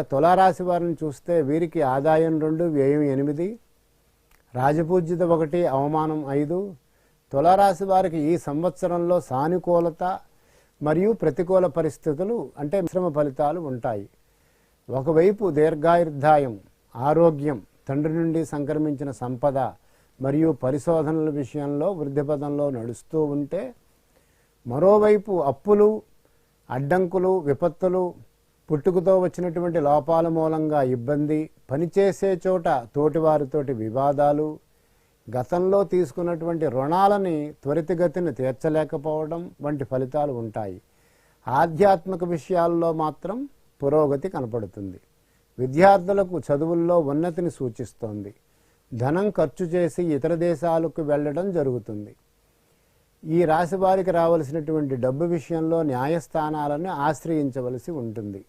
ఇక తులారాశి వారిని చూస్తే వీరికి ఆదాయం రెండు వ్యయం ఎనిమిది రాజపూజ్యత ఒకటి అవమానం ఐదు. తులారాశి వారికి ఈ సంవత్సరంలో సానుకూలత మరియు ప్రతికూల పరిస్థితులు అంటే మిశ్రమ ఫలితాలు ఉంటాయి. ఒకవైపు దీర్ఘాయుర్ధాయం ఆరోగ్యం తండ్రి నుండి సంక్రమించిన సంపద మరియు పరిశోధనల విషయంలో వృద్ధిపథంలో నడుస్తూ ఉంటే మరోవైపు అప్పులు అడ్డంకులు విపత్తులు పుట్టుకతో వచ్చినటువంటి లోపాల మూలంగా ఇబ్బంది పనిచేసే చోట తోటివారితోటి వివాదాలు గతంలో తీసుకున్నటువంటి రుణాలని త్వరితగతిని తీర్చలేకపోవడం వంటి ఫలితాలు ఉంటాయి. ఆధ్యాత్మిక విషయాల్లో మాత్రం పురోగతి కనపడుతుంది. విద్యార్థులకు చదువుల్లో ఉన్నతిని సూచిస్తోంది. ధనం ఖర్చు చేసి ఇతర దేశాలకు వెళ్ళడం జరుగుతుంది. ఈ రాశి వారికి రావలసినటువంటి డబ్బు విషయంలో న్యాయస్థానాలను ఆశ్రయించవలసి ఉంటుంది.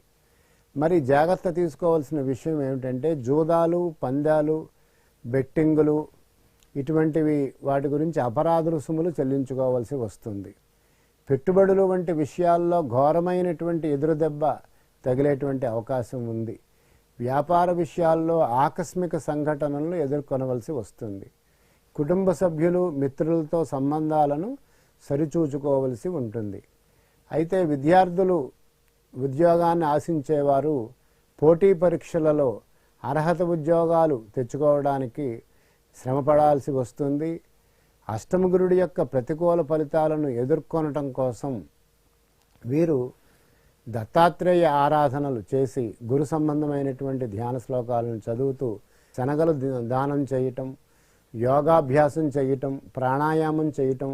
మరి జాగ్రత్త తీసుకోవాల్సిన విషయం ఏమిటంటే జూదాలు పందాలు బెట్టింగులు ఇటువంటివి వాటి గురించి అపరాధ రుసుములు చెల్లించుకోవాల్సి వస్తుంది. పెట్టుబడులు వంటి విషయాల్లో ఘోరమైనటువంటి ఎదురుదెబ్బ తగిలేటువంటి అవకాశం ఉంది. వ్యాపార విషయాల్లో ఆకస్మిక సంఘటనలను ఎదుర్కొనవలసి వస్తుంది. కుటుంబ సభ్యులు మిత్రులతో సంబంధాలను సరిచూచుకోవలసి ఉంటుంది. అయితే విద్యార్థులు ఉద్యోగాన్ని ఆశించేవారు పోటీ పరీక్షలలో అర్హత ఉద్యోగాలు తెచ్చుకోవడానికి శ్రమపడాల్సి వస్తుంది. అష్టమగురుడి యొక్క ప్రతికూల ఫలితాలను ఎదుర్కొనటం కోసం వీరు దత్తాత్రేయ ఆరాధనలు చేసి గురు సంబంధమైనటువంటి ధ్యాన శ్లోకాలను చదువుతూ శనగలు దానం చేయటం యోగాభ్యాసం చేయటం ప్రాణాయామం చేయటం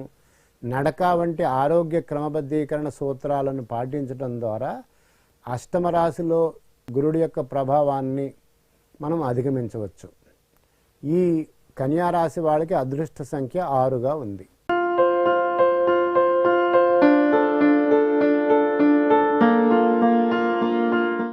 నడక వంటి ఆరోగ్య క్రమబద్ధీకరణ సూత్రాలను పాటించటం ద్వారా అష్టమ రాశిలో గురుడి యొక్క ప్రభావాన్ని మనం అధిగమించవచ్చు. ఈ కన్యా రాశి వాళ్ళకి అదృష్ట సంఖ్య ఆరుగా ఉంది.